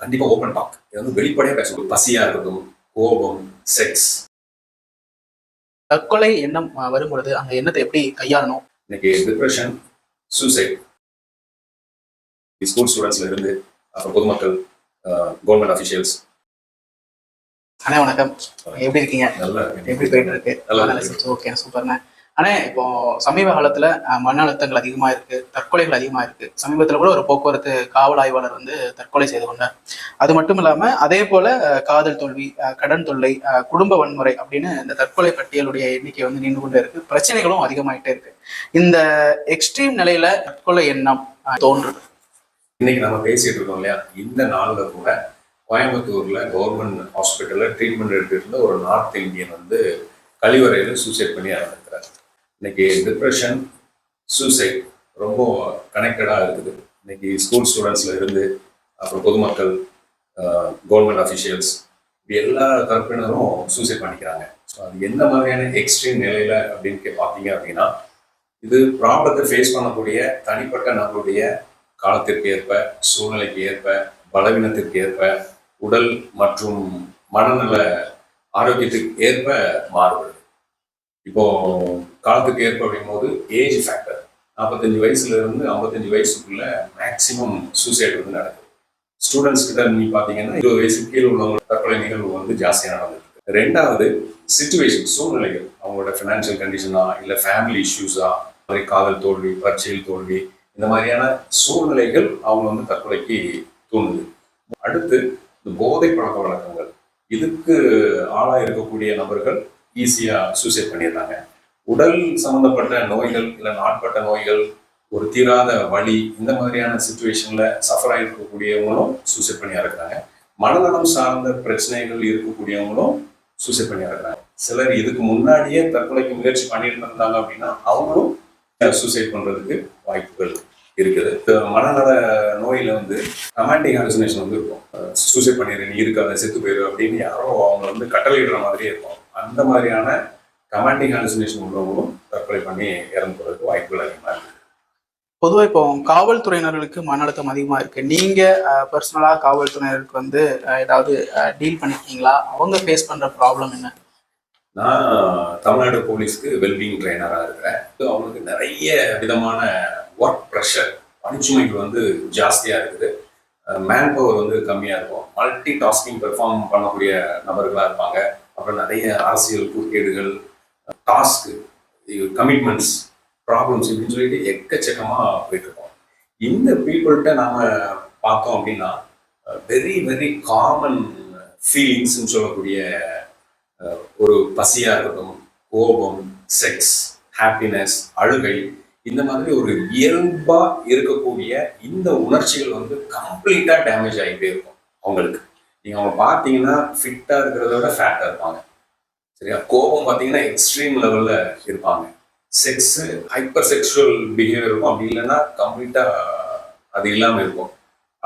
கண்டிப்பா open talk இது வந்து வெளிப்படையா பேசணும். பசியா இருக்கட்டும் கோபம் செக்ஸ் தற்கொலை எண்ணம் அஹ், வரும்பொழுது அந்த எண்ணத்தை எப்படி கையாளணும்? இன்னைக்கு டிப்ரெஷன் சூசைட் ஸ்கூல் ஸ்டூடெண்ட்ஸ்ல இருந்து அப்புறம் பொதுமக்கள் கவர்மெண்ட் அஃபிஷியல்ஸ் அண்ணே வணக்கம். எப்படி இருக்கீங்க? நல்லா எப்படி போயிட்டு இருக்கு? நல்லா. ஓகே சூப்பர்ண்ணே ஆனா இப்போ சமீப காலத்துல மன அழுத்தங்கள் அதிகமா இருக்கு தற்கொலைகள் அதிகமா இருக்கு. சமீபத்துல கூட ஒரு போக்குவரத்து காவல் ஆய்வாளர் வந்து தற்கொலை செய்து கொண்டார். அது மட்டும் இல்லாம அதே போல காதல் தோல்வி அஹ், கடன் தொல்லை அஹ், குடும்ப வன்முறை அப்படின்னு இந்த தற்கொலை பட்டியலுடைய எண்ணிக்கை வந்து நின்று கொண்டே இருக்கு. பிரச்சனைகளும் அதிகமாயிட்டே இருக்கு. இந்த எக்ஸ்ட்ரீம் நிலையில தற்கொலை எண்ணம் தோன்றுது. இன்னைக்கு நம்ம பேசிட்டு இருக்கோம் இல்லையா? இந்த நாள்ல கூட கோயம்புத்தூர்ல கவர்மெண்ட் ஹாஸ்பிட்டல்ல ட்ரீட்மெண்ட் எடுத்துட்டு இருந்த ஒரு நார்த் இந்தியன் வந்து கழிவறையில சூசைட் பண்ணி இறந்துருக்கிறார். இன்னைக்கு டிப்ரெஷன் சூசைட் ரொம்ப கனெக்டடாக இருக்குது. இன்னைக்கு ஸ்கூல் ஸ்டூடெண்ட்ஸ்ல இருந்து அப்புறம் பொதுமக்கள் கவர்மெண்ட் அஃபிஷியல்ஸ் எல்லா தரப்பினரும் சூசைட் பண்ணிக்கிறாங்க. ஸோ அது எந்த மாதிரியான எக்ஸ்ட்ரீம் நிலையில அப்படின்னு கே- பார்த்தீங்க அப்படின்னா இது ப்ராப்ளத்தை ஃபேஸ் பண்ணக்கூடிய தனிப்பட்ட நபருடைய காலத்திற்கு ஏற்ப சூழ்நிலைக்கு ஏற்ப பலவீனத்திற்கு ஏற்ப உடல் மற்றும் மனநல ஆரோக்கியத்துக்கு ஏற்ப மாறுபடுது. இப்போ காலத்துக்கு ஏற்ப அப்படிங்கும்போது ஏஜ் ஃபேக்டர் நாற்பத்தஞ்சு வயசுல இருந்து ஐம்பத்தஞ்சு வயசுக்குள்ள மேக்சிமம் சூசைட் வந்து நடக்குது. ஸ்டூடெண்ட்ஸ் கிட்ட நீ பார்த்தீங்கன்னா இருபது வயசுக்கு கீழே உள்ளவங்க தற்கொலை நிகழ்வு வந்து ஜாஸ்தியாக நடந்துருக்கு ரெண்டாவது சுச்சுவேஷன் சூழ்நிலைகள். அவங்களோட ஃபினான்ஷியல் கண்டிஷனா இல்லை ஃபேமிலி இஷ்யூஸா மாதிரி காதல் தோல்வி பரீட்சையில் தோல்வி இந்த மாதிரியான சூழ்நிலைகள் அவங்க வந்து தற்கொலைக்கு தூண்டுது. அடுத்து இந்த போதை பழக்க வழக்கங்கள். இதுக்கு ஆளாக இருக்கக்கூடிய நபர்கள் ஈஸியாக சூசைட் பண்ணிடுறாங்க. உடல் சம்பந்தப்பட்ட நோய்கள் இல்லை நாட்பட்ட நோய்கள் ஒரு தீராத வலி இந்த மாதிரியான சுச்சுவேஷன்ல சஃபர் ஆகிருக்கக்கூடியவங்களும் சூசைட் பண்ணி இறக்குறாங்க மனநலம் சார்ந்த பிரச்சனைகள் இருக்கக்கூடியவங்களும் சூசைட் பண்ணி இறக்குறாங்க சிலர் இதுக்கு முன்னாடியே தற்கொலைக்கு முயற்சி பண்ணிட்டு இருந்தாங்க அப்படின்னா அவங்களும் சூசைட் பண்றதுக்கு வாய்ப்புகள் இருக்குது. இப்போ மனநல நோயில வந்து கமாண்டிங் ஹாலுசினேஷன் வந்து இருக்கும். சூசைட் பண்ணிடுறேன் நீ இருக்காத செத்து போயிரு அப்படின்னு யாரோ அவங்க வந்து கட்டளையிடுற மாதிரியே இருக்கும். அந்த மாதிரியான கமாண்டிங் ஹாலுசினேஷன் உள்ளவங்களும் தற்கொலை பண்ணி இறந்து போறதுக்கு வாய்ப்புகள் அதிகமாக இருக்கு. பொதுவா இப்போ காவல்துறையினர்களுக்கு மன அழுத்தம் அதிகமா இருக்கு. நீங்க பர்சனலா காவல்துறையினருக்கு வந்து ஏதாவது டீல் பண்ணிருக்கீங்களா? அவங்க ஃபேஸ் பண்ற ப்ராப்ளம் என்ன? நான் தமிழ்நாடு போலீஸ்க்கு வெல்பீயிங் ட்ரைனராக இருக்கிறேன். அவங்களுக்கு நிறைய விதமான ஒர்க் ப்ரெஷர் பணிச்சுமைகள் வந்து ஜாஸ்தியாக இருக்குது. மேன் பவர் வந்து கம்மியாக இருக்கும். மல்டி டாஸ்கிங் பெர்ஃபார்ம் பண்ணக்கூடிய நபர்களாக இருப்பாங்க. அப்புறம் நிறைய அரசியல் குறுக்கீடுகள் டாஸ்க்கு கமிட்மெண்ட்ஸ் ப்ராப்ளம்ஸ் இப்படின்னு சொல்லிட்டு எக்கச்சக்கமாக போயிட்டு இருக்கோம் இந்த பீப்புள்கிட்ட நாம் பார்த்தோம் அப்படின்னா வெரி வெரி காமன் ஃபீலிங்ஸ்ன்னு சொல்லக்கூடிய ஒரு பசியாக இருக்கட்டும் கோபம் செக்ஸ் ஹாப்பினஸ் அழுகை இந்த மாதிரி ஒரு இயல்பா இருக்கக்கூடிய இந்த உணர்ச்சிகள் வந்து கம்ப்ளீட்டா டேமேஜ் ஆகிட்டே இருக்கும் அவங்களுக்கு. நீங்க அவங்க பார்த்தீங்கன்னா ஃபிட்டா இருக்கிறத விட ஃபேட்டா இருப்பாங்க. சரியா? கோபம் பார்த்தீங்கன்னா எக்ஸ்ட்ரீம் லெவல்ல இருப்பாங்க. செக்ஸ் ஹைப்பர் செக்ஷுவல் பிஹேவியர் இருக்கும். அப்படி இல்லைன்னா கம்ப்ளீட்டா அது இல்லாமல் இருக்கும்.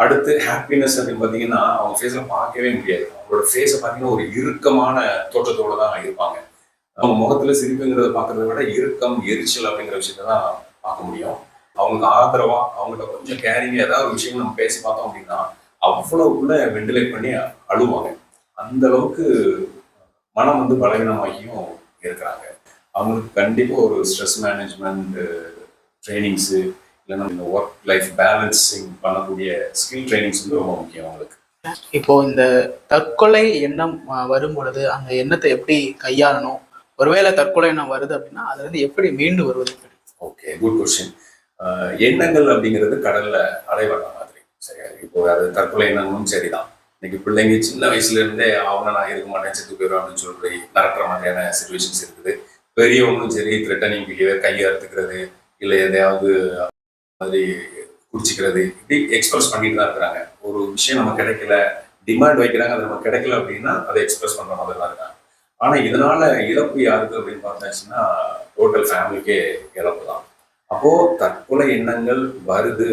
அடுத்து ஹாப்பினஸ் அப்படின்னு பார்த்தீங்கன்னா அவங்க ஃபேஸில் பார்க்கவே முடியாது. அவங்களோட ஃபேஸை பார்த்தீங்கன்னா ஒரு இறுக்கமான தோற்றத்தோடு தான் இருப்பாங்க. அவங்க முகத்தில் சிரிப்புங்கிறத பார்க்கறத விட இறுக்கம் எரிச்சல் அப்படிங்கிற விஷயத்த தான் பார்க்க முடியும். அவங்களுக்கு ஆதரவா அவங்கள்ட்ட கொஞ்சம் கேரிங்காக ஏதாவது ஒரு விஷயம் நம்ம பேசி பார்த்தோம் அப்படின்னா அவ்வளோ உள்ள வெண்டிலேட் பண்ணி அழுவாங்க. அந்த அளவுக்கு மனம் வந்து பலவீனமாகியும் இருக்கிறாங்க. அவங்களுக்கு கண்டிப்பா ஒரு ஸ்ட்ரெஸ் மேனேஜ்மெண்ட் ட்ரைனிங்ஸு இல்லைன்னா இந்த ஒர்க் லைஃப் பேலன்சிங் பண்ணக்கூடிய ஸ்கில் ட்ரைனிங்ஸ் வந்து ரொம்ப முக்கியம் அவங்களுக்கு. இப்போ இந்த தற்கொலை எண்ணம் வரும் பொழுது அந்த எண்ணத்தை எப்படி கையாளணும்? ஒருவேளை தற்கொலை எண்ணம் வருது அப்படின்னா அதுல இருந்து எப்படி மீண்டு வருவது? ஓகே குட் கொஸ்டின் எண்ணங்கள் அப்படிங்கிறது கடல்ல அலைவர மாதிரி. சரியா? இப்போ அது தற்கொலை எண்ணங்களும் சரிதான். இன்னைக்கு பிள்ளைங்க சின்ன வயசுல இருந்தே அவங்க நான் இருக்க மாட்டேன் செத்து போயிடும் அப்படின்னு சொல்லி மிரட்டுற மாதிரியான சுச்சுவேஷன்ஸ் இருக்குது. பெரியவங்களும் சரி த்ரெட்டனிங் பிஹேவியர் கையை அறுத்துக்கிறது இல்லை எதையாவது மாதிரி குடிச்சிக்கிறது இப்படி எக்ஸ்பிரஸ் பண்ணிட்டு தான் இருக்கிறாங்க. ஒரு விஷயம் நம்ம கிடைக்கல டிமாண்ட் வைக்கிறாங்க அது நமக்கு கிடைக்கல அப்படின்னா அதை எக்ஸ்பிரஸ் பண்ற மாதிரி தான் இருக்காங்க. ஆனா இதனால இழப்பு யாருக்கு அப்படின்னு பார்த்தாச்சுன்னா டோட்டல் ஃபேமிலிக்கே இழப்பு தான். அப்போ தற்கொலை எண்ணங்கள் வருது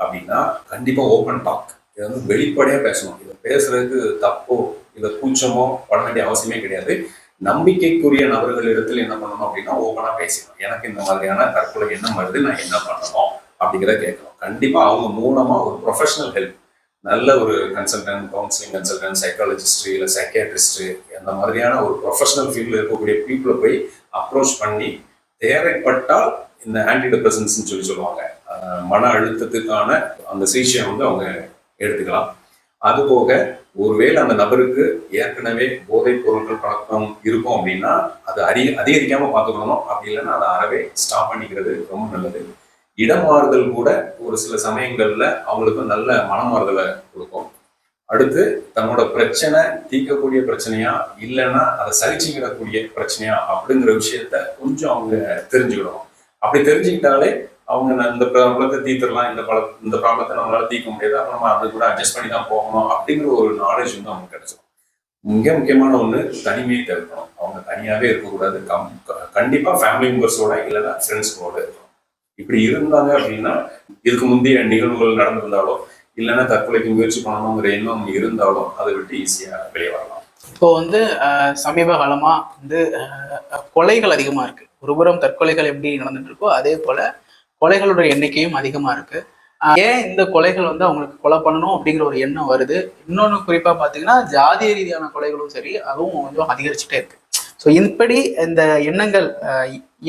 அப்படின்னா கண்டிப்பா ஓப்பன் டாக் இதை வந்து வெளிப்படையாக பேசணும். இதை பேசுறதுக்கு தப்போ இதை கூச்சமோ பண்ண வேண்டிய அவசியமே கிடையாது. நம்பிக்கைக்குரிய நபர்களிடத்தில் என்ன பண்ணணும் அப்படின்னா ஓப்பனா பேசணும் எனக்கு இந்த மாதிரியான தற்கொலை என்ன வருது நான் என்ன பண்ணணும் அப்படிங்கிறத கேட்கணும். கண்டிப்பாக அவங்க மூலமாக ஒரு ப்ரொஃபஷனல் ஹெல்ப் நல்ல ஒரு கன்சல்டன்ட் கவுன்சிலிங் கன்சல்டன்ட் சைக்காலஜிஸ்ட் இல்லை சைக்கியாட்ரிஸ்ட் அந்த மாதிரியான ஒரு ப்ரொஃபஷனல் ஃபீல்டில் இருக்கக்கூடிய பீப்புளை போய் அப்ரோச் பண்ணி தேவைப்பட்டால் இந்த ஆன்டி டிப்ரெசன்ஸ்னு சொல்லி சொல்லுவாங்க. மன அழுத்தத்துக்கான அந்த சிகிச்சையை வந்து அவங்க எடுத்துக்கலாம். அதுபோக ஒருவேளை அந்த நபருக்கு ஏற்கனவே போதைப் பொருட்கள் பழக்கம் இருக்கும் அப்படின்னா அது அறி அதிகரிக்காம பார்த்துக்கணும்? அப்படி இல்லைன்னா அதை அறவே ஸ்டாப் பண்ணிக்கிறது ரொம்ப நல்லது. இடம் மாறுதல் கூட ஒரு சில சமயங்கள்ல அவங்களுக்கு நல்ல மனமாறுதலை கொடுக்கும். அடுத்து தன்னோட பிரச்சனை தீர்க்கக்கூடிய பிரச்சனையா இல்லைன்னா அதை சகிச்சுக்கிடக்கூடிய பிரச்சனையா அப்படிங்கிற விஷயத்த கொஞ்சம் அவங்க தெரிஞ்சுக்கிடணும் அப்படி தெரிஞ்சுக்கிட்டாலே அவங்க இந்த ப்ராப்ளத்தை தீர்த்துடலாம் இந்த பல இந்த ப்ராப்ளத்தை நம்மளால தீர்க்க முடியாது அப்போ நம்ம அது கூட அட்ஜஸ்ட் பண்ணி தான் போகணும் அப்படிங்கிற ஒரு நாலேஜ் வந்து அவங்களுக்கு கிடைச்சிடும் மிக முக்கியமான ஒன்று தனிமையை தவிர்க்கணும் அவங்க தனியாகவே இருக்கக்கூடாது. கம் கண்டிப்பாக ஃபேமிலி மெம்பர்ஸோட இல்லைன்னா ஃப்ரெண்ட்ஸோட இருக்கணும். இப்படி இருந்தாங்க அப்படின்னா இதுக்கு முந்தைய நிகழ்வுகள் நடந்திருந்தாலோ இல்லைன்னா தற்கொலைக்கு முயற்சி பண்ணணுங்கிற எண்ணம் இருந்தாலும் அதை விட்டு ஈஸியாக வெளியே வரலாம். இப்போ வந்து சமீப காலமாக வந்து கொலைகள் அதிகமாக இருக்குது ஒருபுறம் தற்கொலைகள் எப்படி நடந்துட்டு இருக்கோ அதே போல் கொலைகளோட எண்ணிக்கையும் அதிகமாக இருக்குது ஏன் இந்த கொலைகள் வந்து அவங்களுக்கு கொலை பண்ணணும் அப்படிங்கிற ஒரு எண்ணம் வருது? இன்னொன்று குறிப்பாக பார்த்தீங்கன்னா ஜாதிய ரீதியான கொலைகளும் சரி அதுவும் கொஞ்சம் அதிகரிச்சுட்டே இருக்கு. ஸோ இப்படி இந்த எண்ணங்கள்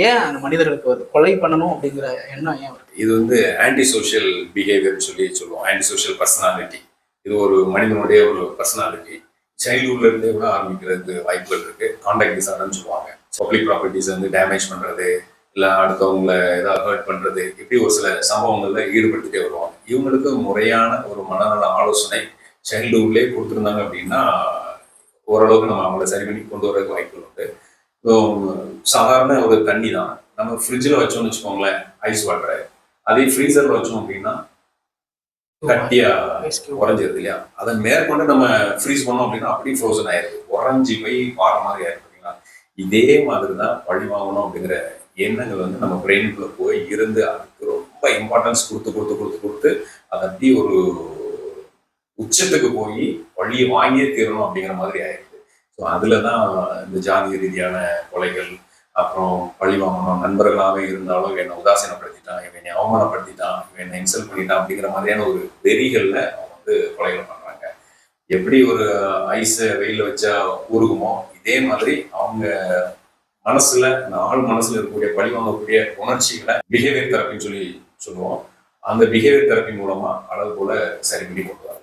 ஏன் அந்த மனிதர்களுக்கு வருது? கொலை பண்ணணும் அப்படிங்கிற எண்ணம் ஏன் வருது? இது வந்து ஆன்டி சோஷியல் பிஹேவியர்னு சொல்லி சொல்லுவோம். ஆன்டி சோஷியல் பர்சனாலிட்டி இது ஒரு மனிதனுடைய ஒரு பர்சனாலிட்டி சைல்ட்ஹுட்ல இருந்தே கூட ஆரம்பிக்கிறதுக்கு வாய்ப்புகள் இருக்கு. கான்டாக்ட் டிசார்டர்னு சொல்லுவாங்க. பப்ளிக் ப்ராப்பர்ட்டிஸ் வந்து டேமேஜ் பண்றது இல்ல அடுத்தவங்கள ஏதாவது ஹர்ட் பண்றது இப்படி ஒரு சில சம்பவங்கள்ல ஈடுபட்டுட்டே வருவாங்க. இவங்களுக்கு முறையான ஒரு மனநல ஆலோசனை சைல்டுஹுட்லேயே கொடுத்துருந்தாங்க அப்படின்னா ஓரளவுக்கு நம்ம அவங்கள சரி பண்ணி கொண்டு வரதுக்கு வாய்ப்புகள் உண்டு. சாதாரண ஒரு தண்ணி தான். நம்ம ஃப்ரிட்ஜில் வச்சோம்னு வச்சுக்கோங்களேன் ஐஸ் வாட்டரை அதே ஃப்ரீசர்ல வச்சோம் அப்படின்னா கட்டியா உறைஞ்சிருது இல்லையா? அதை மேற்கொண்டு நம்ம ஃப்ரீஸ் பண்ணோம் அப்படின்னா அப்படியே ஃப்ரோசன் ஆயிருது உறைஞ்சி போய் பாற மாதிரி பார்த்தீங்களா? இதே மாதிரி தான் பழி வாங்கணும் அப்படிங்கிற எண்ணங்கள் வந்து நம்ம பிரெயினுக்குள்ள போய் இருந்து அதுக்கு ரொம்ப இம்பார்ட்டன்ஸ் கொடுத்து கொடுத்து கொடுத்து கொடுத்து அதை அப்படியே ஒரு உச்சத்துக்கு போய் வழியை வாங்கியே தீரணும் அப்படிங்கிற மாதிரி ஆயிடுது. ஸோ அதில் தான் இந்த ஜாதி ரீதியான கொலைகள் அப்புறம் பழி வாங்கணும் நண்பர்களாகவே இருந்தாலும் என்னை உதாசீனப்படுத்திட்டான் இவன் அவமானப்படுத்திட்டான் இவன் என்னை இன்சல்ட் பண்ணிட்டான் அப்படிங்கிற மாதிரியான ஒரு வெறிகளில் அவங்க வந்து கொலைகள் பண்ணுறாங்க எப்படி ஒரு ஐஸை வெயிலில் வச்சா உருகுமோ இதே மாதிரி அவங்க மனசுல அந்த ஆள் மனசுல இருக்கக்கூடிய பழி வாங்கக்கூடிய உணர்ச்சிகளை பிஹேவியர் தெரப்பின்னு சொல்லி சொல்லுவோம். அந்த பிஹேவியர் தெரப்பி மூலமா அளவு போல சரி பண்ணி கொண்டு